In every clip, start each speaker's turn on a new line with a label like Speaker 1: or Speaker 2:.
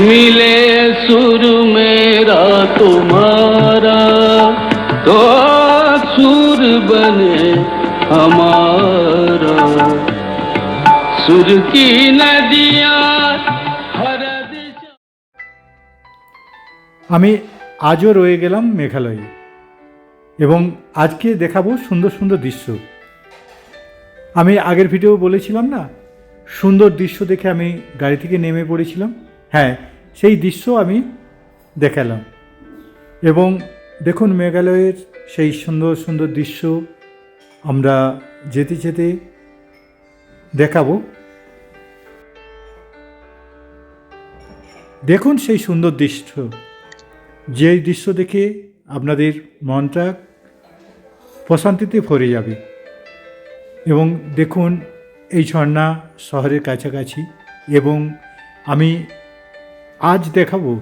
Speaker 1: मिले सुर मेरा तुम्हारा तो सुर बने हमारा सुर की नदियाँ हर दिशा
Speaker 2: আমি আজও রয়ে গেলাম মেঘালয়ে এবং আজকে দেখাবো সুন্দর সুন্দর দৃশ্য আমি আগের ভিডিও বলেছিলাম না সুন্দর দৃশ্য দেখে আমি গাড়ি থেকে নেমে পড়েছিলাম হ্যাঁ সেই দৃশ্য আমি দেখালাম। এবং দেখুন মেঘালয়ের সেই সুন্দর সুন্দর দৃশ্য আমরা যেতে যেতে দেখাবো। দেখুন সেই সুন্দর দৃশ্য। যে দৃশ্য দেখে আপনাদের মনটা প্রশান্তিতে ভরে যাবে। এবং দেখুন এই ঝর্ণা শহরের কাছাকাছি এবং আমি আজ দেখাবো।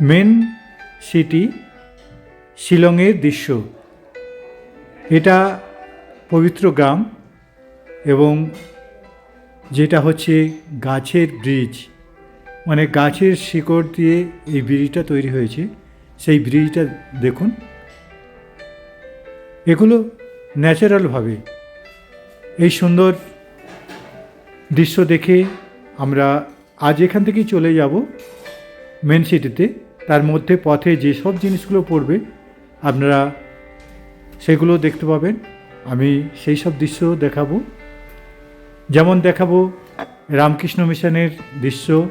Speaker 2: মেন সিটি শিলংয়ের দৃশ্য। এটা পবিত্র গ্রাম এবং যেটা হচ্ছে গাছের ব্রিজ। মানে গাছের শিকড় দিয়ে এই ব্রিজটা তৈরি হয়েছে। সেই ব্রিজটা দেখুন। এগুলো ন্যাচারালভাবে এই সুন্দর দৃশ্য দেখে আমরা আজ এখান থেকেই চলে যাব মেন সিটিতে। তার মধ্যে পথে যেসব জিনিসগুলো পড়বে, আপনারা সেগুলো দেখতে পাবেন। আমি সেই সব দৃশ্য দেখাবো। যেমন দেখাবো রামকৃষ্ণ মিশনের দৃশ্য,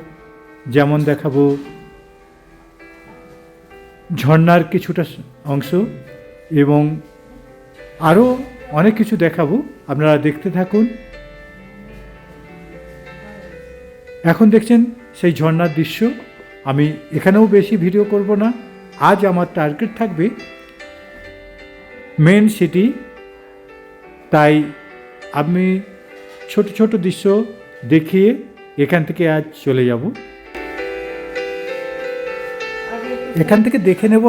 Speaker 2: যেমন দেখাবো ঝর্ণার কিছুটা অংশ এবং আরও অনেক কিছু দেখাবো। আপনারা দেখতে থাকুন। এখন দেখছেন সেই ঝর্ণার দৃশ্য। আমি এখানেও বেশি ভিডিও করব না। আজ আমার টার্গেট থাকবে মেন সিটি। তাই আমি ছোট ছোট দৃশ্য দেখিয়ে এখান থেকে আজ চলে যাব। এখান থেকে দেখে নেব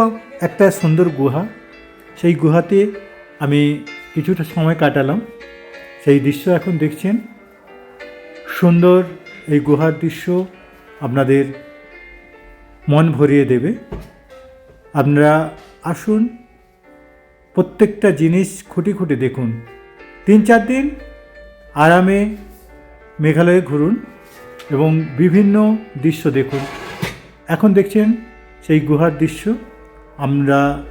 Speaker 2: একটা সুন্দর গুহা। সেই গুহাতে আমি কিছুটা সময় কাটালাম। সেই দৃশ্য এখন দেখছেন। সুন্দর এই গুহার দৃশ্য আপনাদের মন ভরিয়ে দেবে। আপনারা আসুন, প্রত্যেকটা জিনিস খুঁটি খুঁটি দেখুন। তিন চার দিন আরামে মেঘালয়ে ঘুরুন এবং বিভিন্ন দৃশ্য দেখুন। এখন দেখছেন সেই গুহার দৃশ্য। আমরা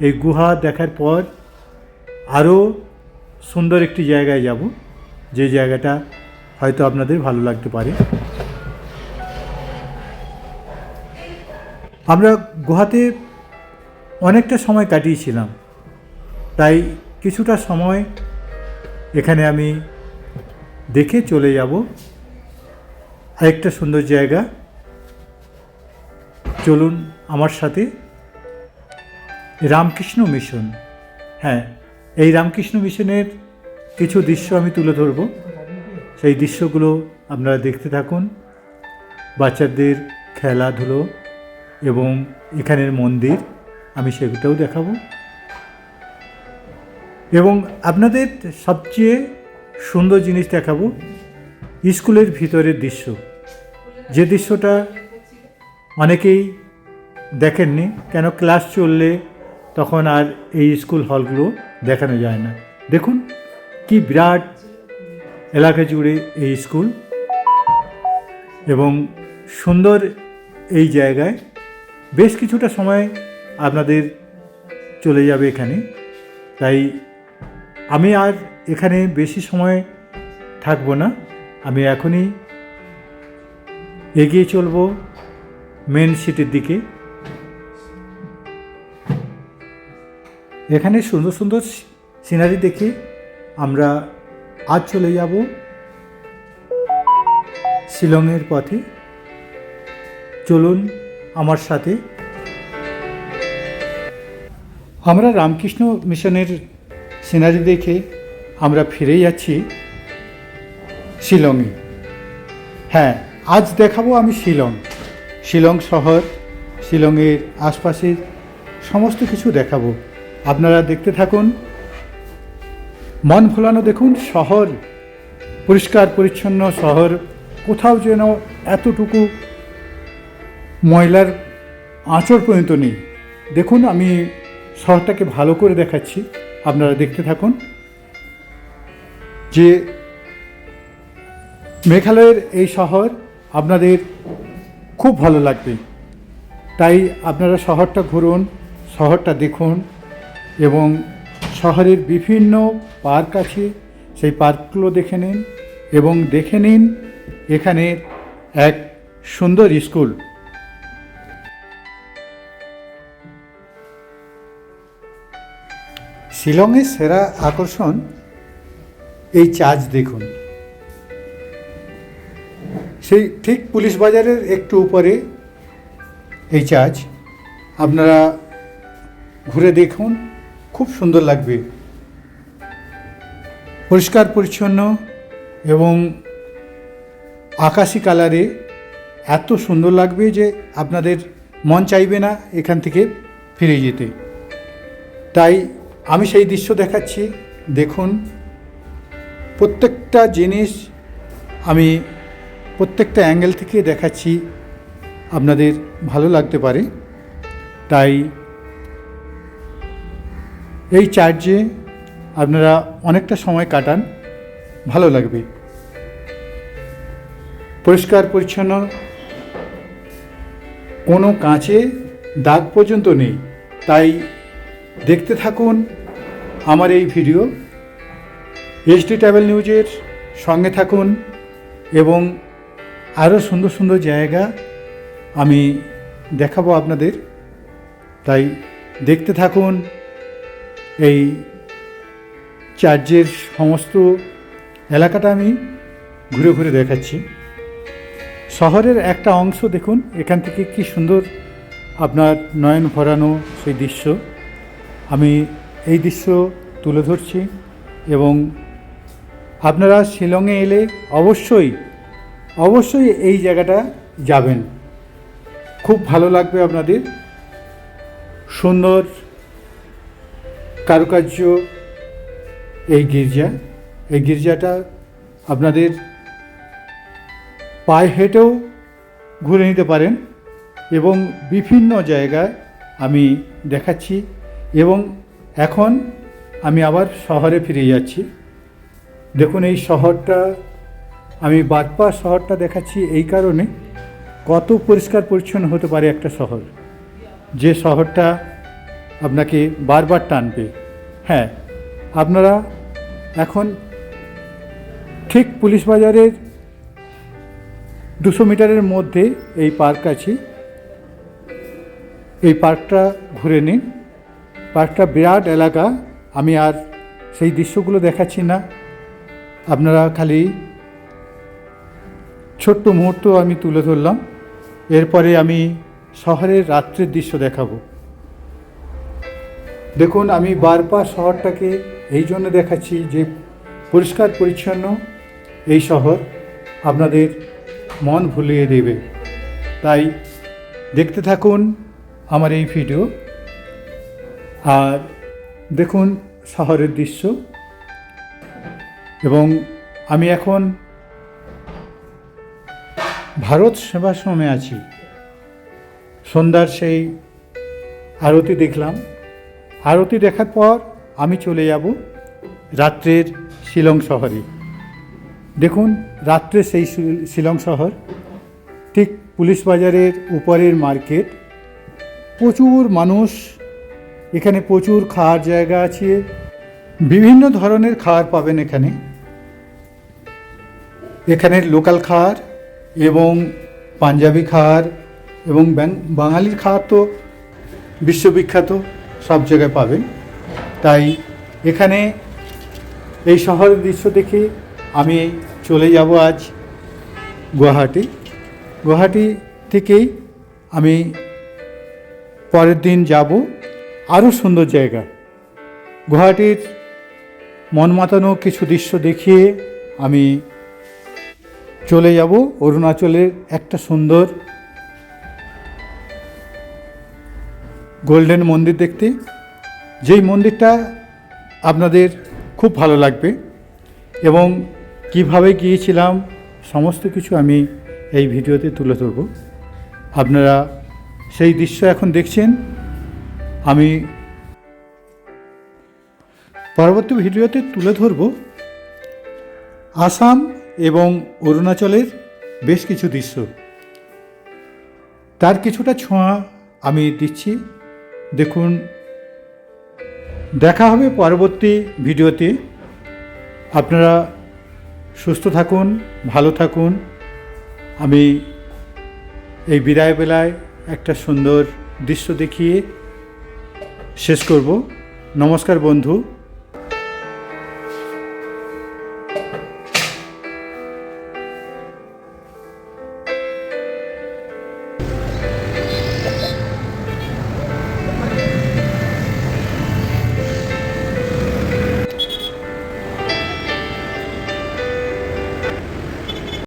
Speaker 2: এই গুহা দেখার পর আরও সুন্দর একটি জায়গায় যাব। যে জায়গাটা হয়তো আপনাদের ভালো লাগতে পারে। আমরা গুহাতে অনেকটা সময় কাটিয়েছিলাম। তাই কিছুটা সময় এখানে আমি দেখে চলে যাব। আরেকটা সুন্দর জায়গা। চলুন আমার সাথে। রামকৃষ্ণ মিশন। হ্যাঁ এই রামকৃষ্ণ মিশনের কিছু দৃশ্য আমি তুলে ধরব। সেই দৃশ্যগুলো আপনারা দেখতে থাকুন। বাচ্চাদের খেলাধুলো এবং এখানের মন্দির, আমি সেগুলোও দেখাবো। এবং আপনাদের সবচেয়ে সুন্দর জিনিস দেখাবো, স্কুলের ভিতরের দৃশ্য। যে দৃশ্যটা অনেকেই দেখেননি, কেন ক্লাস চললে তখন আর এই স্কুল হলগুলো দেখানো যায় না। দেখুন, কি বিরাট এলাকা জুড়ে এই স্কুল এবং সুন্দর এই জায়গায় বেশ কিছুটা সময় আপনাদের চলে যাবে এখানে। তাই আমি আর এখানে বেশি সময় থাকব না। আমি এখনই এগিয়ে চলব মেন সিটির দিকে। এখানে সুন্দর সুন্দর সিনারি দেখে আমরা আজ চলে যাব শিলংয়ের পথে। চলুন আমার সাথে। আমরা রামকৃষ্ণ মিশনের সিনারি দেখে আমরা ফিরে যাচ্ছি শিলংয়ে। হ্যাঁ আজ দেখাবো আমি শিলং। শিলং শহর, শিলংয়ের আশপাশের সমস্ত কিছু দেখাবো। আপনারা দেখতে থাকুন। মন ভোলানো দেখুন শহর, পরিষ্কার পরিচ্ছন্ন শহর, কোথাও যেন এতটুকু ময়লার আঁচড় পর্যন্ত নেই। দেখুন, আমি শহরটাকে ভালো করে দেখাচ্ছি, আপনারা দেখতে থাকুন। যে মেঘালয়ের এই শহর আপনাদের খুব ভালো লাগবে। তাই আপনারা শহরটা ঘুরুন, শহরটা দেখুন এবং শহরের বিভিন্ন পার্ক আছে, সেই পার্কগুলো দেখে নিন এবং দেখে নিন এখানে এক সুন্দর স্কুল। শিলংয়ের সেরা আকর্ষণ এই চার্চ দেখুন। সেই ঠিক পুলিশ বাজারের একটু উপরে এই চার্চ। আপনারা ঘুরে দেখুন। খুব সুন্দর লাগবে। পরিষ্কার, পরিচ্ছন্ন এবং আকাশি কালারে এত সুন্দর লাগবে যে আপনাদের মন চাইবে না এখান থেকে ফিরে যেতে। তাই আমি সেই দৃশ্য দেখাচ্ছি। দেখুন, প্রত্যেকটা জিনিস আমি প্রত্যেকটা অ্যাঙ্গেল থেকে দেখাচ্ছি। আপনাদের ভালো লাগতে পারে। তাই এই চার্জে আপনারা অনেকটা সময় কাটান, ভালো লাগবে। পরিষ্কার, পরিচ্ছন্ন, কোনো কাঁচে দাগ পর্যন্ত নেই। তাই দেখতে থাকুন আমার এই ভিডিও। এইচডি ট্রাভেল নিউজের সঙ্গে থাকুন এবং আরও সুন্দর সুন্দর জায়গা আমি দেখাবো আপনাদের। তাই দেখতে থাকুন। এই চার্চের সমস্ত এলাকাটা আমি ঘুরে ঘুরে দেখাচ্ছি। শহরের একটা অংশ দেখুন, এখান থেকে কি সুন্দর আপনার নয়ন ভরানো সেই দৃশ্য। আমি এই দৃশ্য তুলে ধরছি এবং আপনারা শিলংয়ে এলে অবশ্যই অবশ্যই এই জায়গাটা যাবেন। খুব ভালো লাগবে আপনাদের। সুন্দর কারুকার্য এই গির্জা, এই গির্জাটা আপনাদের পায়ে হেঁটেও ঘুরে নিতে পারেন এবং বিভিন্ন জায়গায় আমি দেখাচ্ছি এবং এখন আমি আবার শহরে ফিরে যাচ্ছি। দেখুন, এই শহরটা, আমি বাদপা শহরটা দেখাচ্ছি এই কারণে কত পরিষ্কার পরিচ্ছন্ন হতে পারে একটা শহর। যে শহরটা আপনাকে বারবার টানবে। হ্যাঁ আপনারা এখন ঠিক পুলিশ বাজারের দুশো মিটারের মধ্যে এই পার্ক আছে। এই পার্কটা ঘুরে নিন। পার্কটা বিরাট এলাকা। আমি আর সেই দৃশ্যগুলো দেখাচ্ছি না। আপনারা খালি ছোট্ট মুহূর্ত আমি তুলে ধরলাম। এরপরে আমি শহরের রাত্রের দৃশ্য দেখাবো। দেখুন, আমি বারবার শহরটাকে এই জন্য দেখাচ্ছি যে পরিষ্কার পরিচ্ছন্ন এই শহর আপনাদের মন ভুলিয়ে দেবে। তাই দেখতে থাকুন আমার এই ভিডিও। আর দেখুন শহরের দৃশ্য। এবং আমি এখন ভারত সেবাশ্রমে আছি। সন্ধ্যার সেই আরতি দেখলাম। আরতি দেখার পর আমি চলে যাব রাত্রের শিলং শহরে। দেখুন, রাত্রে সেই শিলং শহর, ঠিক পুলিশ বাজারের উপরের মার্কেট। প্রচুর মানুষ, এখানে প্রচুর খাওয়ার জায়গা আছে। বিভিন্ন ধরনের খাবার পাবেন এখানে। এখানের লোকাল খাবার এবং পাঞ্জাবি খাবার এবং বাঙালির খাবার তো বিশ্ববিখ্যাত। সব জায়গায় পাবেন। তাই এখানে এই শহরের দৃশ্য দেখে আমি চলে যাব আজ গুয়াহাটি। গুয়াহাটি থেকেই আমি পরের দিন যাব আরও সুন্দর জায়গা। গুয়াহাটির মন মাতানো কিছু দৃশ্য দেখিয়ে আমি চলে যাব। অরুণাচলের একটা সুন্দর গোল্ডেন মন্দির দেখতে। যেই মন্দিরটা আপনাদের খুব ভালো লাগবে এবং কীভাবে গিয়েছিলাম, সমস্ত কিছু আমি এই ভিডিওতে তুলে ধরব। আপনারা সেই দৃশ্য এখন দেখছেন। আমি পরবর্তী ভিডিওতে তুলে ধরব আসাম এবং অরুণাচলের বেশ কিছু দৃশ্য। তার কিছুটা ছোঁয়া আমি দিচ্ছি। দেখুন, দেখা হবে পরবর্তী ভিডিওতে। আপনারা সুস্থ থাকুন, ভালো থাকুন। আমি এই বিদায় বেলায় একটা সুন্দর দৃশ্য দেখিয়ে শেষ করব। নমস্কার বন্ধু।